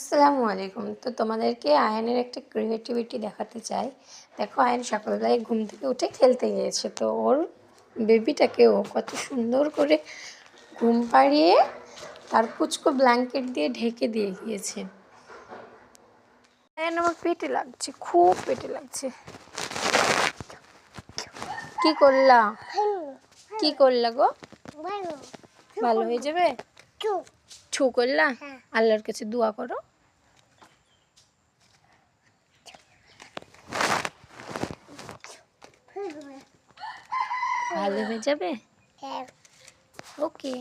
আসসালামু আলাইকুম। তো তোমাদেরকে আয়নের একটা ক্রিয়েটিভিটি দেখাতে চাই। দেখো আয়ন সকালবেলায় ঘুম থেকে উঠে খেলতে গিয়েছে। তো ওর বেবিটাকে ও কত সুন্দর করে ঘুম পাড়িয়ে তার পুচকো ব্ল্যাঙ্কেট দিয়ে ঢেকে দিয়ে গিয়েছে। আয়ন আমার পেটে লাগছে খুব পেটে লাগছে। কি করলা? কি করলা গো? ভালো হয়ে যাবে? ছু করলা? হ্যাঁ। আল্লাহর কাছে দোয়া করো। ভালো হয়ে যাবে হ্যাঁ ওকে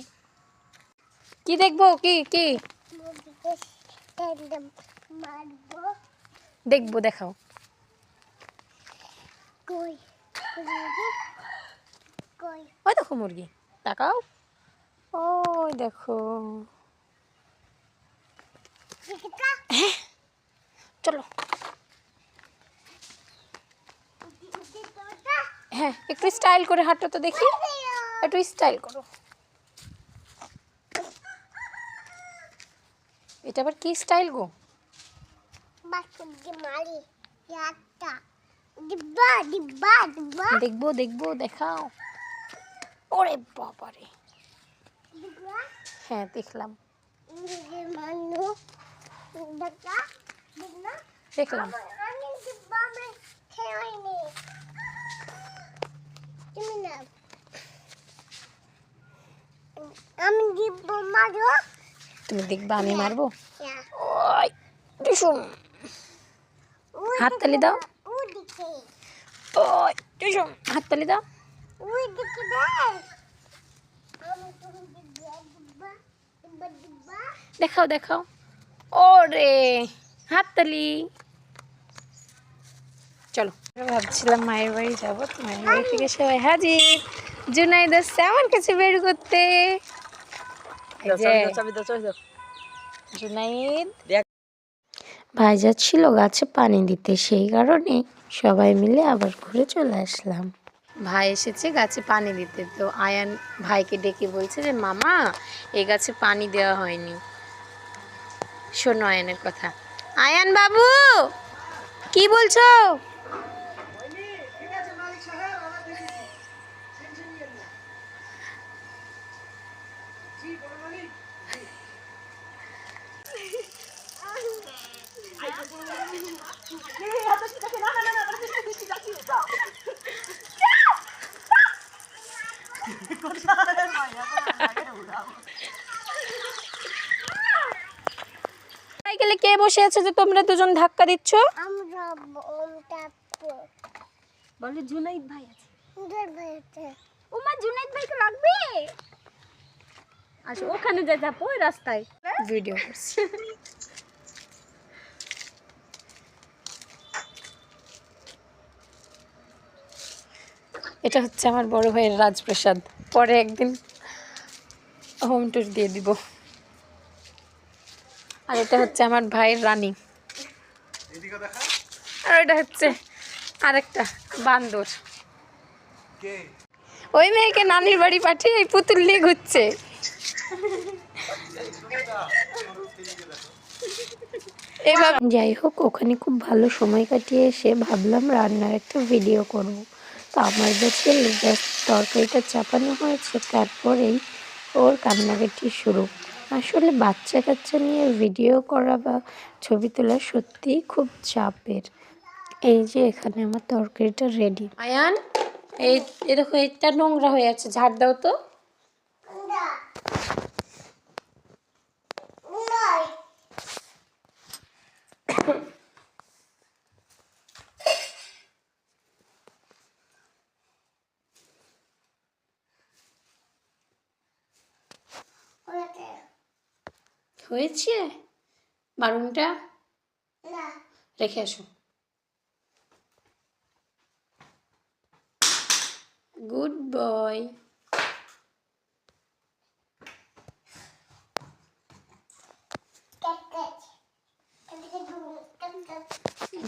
কি দেখব কি কি মুরগিকে একদম মারবো দেখব দেখাও কই মুরগি কই ওই দেখো মুরগি তাকাও ওই দেখো দিদিকা চলো হ্যাঁ একটু স্টাইল করে হাঁটো তো দেখি। একটু স্টাইল করো। এটা আবার কি স্টাইল গো? দেখব দেখব দেখাও। ওরে বাবারে। হ্যাঁ দেখলাম। দেখলাম আমি ডিব্বা আমি খেয়ে তুমি না আমি ডিব্বা মারো তুমি দেখবা আমি মারবো? টুসুম হাততালি দাও। টুসুম হাততালি দাও। দেখাও দেখাও। ওরে হাততালি চলো। ভাবছিলাম মায়ের বাড়ি যাব মায়ের বাড়ি থেকে সবাই হাজির। জুনাইদ আসছে আমার কাছে বের করতে। এই যে, জুনাইদ। ভাই যাচ্ছিল গাছে পানি দিতে সেই কারণে সবাই মিলে আবার ঘুরে চলে আসলাম। ভাই এসেছে গাছে পানি দিতে তো আয়ান ভাইকে ডেকে বলছে যে মামা এই গাছে পানি দেওয়া হয়নি। শোনো আয়ানের কথা। আয়ান বাবু কি বলছো? কে বসে আছে যে তোমরা দুজন ধাক্কা দিচ্ছ? আমরা বলে জুনাইদ ভাই আছে। ওমা জুনাইদ ভাইকে লাগবে। আচ্ছা ওখানে যা যাব ওই রাস্তায়। ভিডিও করছি। এটা হচ্ছে আমার বড় ভাইয়ের রাজপ্রসাদ। পরে একদিন হোম ট্যুর দিয়ে দিব। আর এটা হচ্ছে আমার ভাইয়ের রানী। আর এটা হচ্ছে আরেকটা বান্দর। ওই মেয়েকে নানির বাড়ি পাঠিয়ে এই পুতুল নিয়ে ঘুরছে। এবার যাই হোক, ওখানে খুব ভালো সময় কাটিয়ে এসে ভাবলাম রান্নার একটা ভিডিও করব। তো আমার কাছে তরকারিটা চাপানো হয়েছে, তারপরেই ওর কান্নাকাটি শুরু। আসলে বাচ্চা কাচ্চা নিয়ে ভিডিও করা বা ছবি তোলা সত্যিই খুব চাপের। এই যে এখানে আমার তরকারিটা রেডি আয়ান, এই দেখো এটা নোংরা হয়ে আছে, ঝাড় দাও তো। হয়েছে বারুনটা রেখে আসো গুড বয়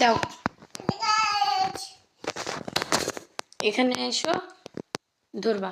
দাও এখানে এসো ধরবা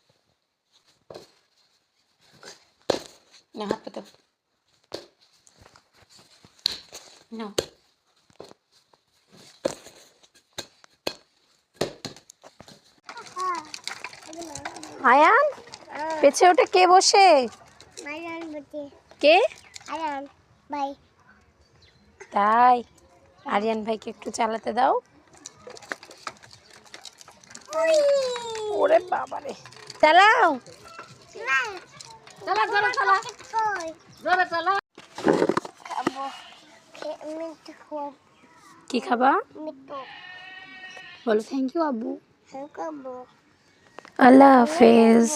না হাত পাতো না আয়ান? পেছে ওটা কে বসে. কে? Ayan. Bye. তাই। আরিয়ান ভাইকে একটু চালাতে দাও। ওরে বাবারে। চালাও। চলা চলা চলা. জোরে চলা. কি খাবা. বলো থ্যাংক ইউ আব্বু. আল্লাহ হাফেজ.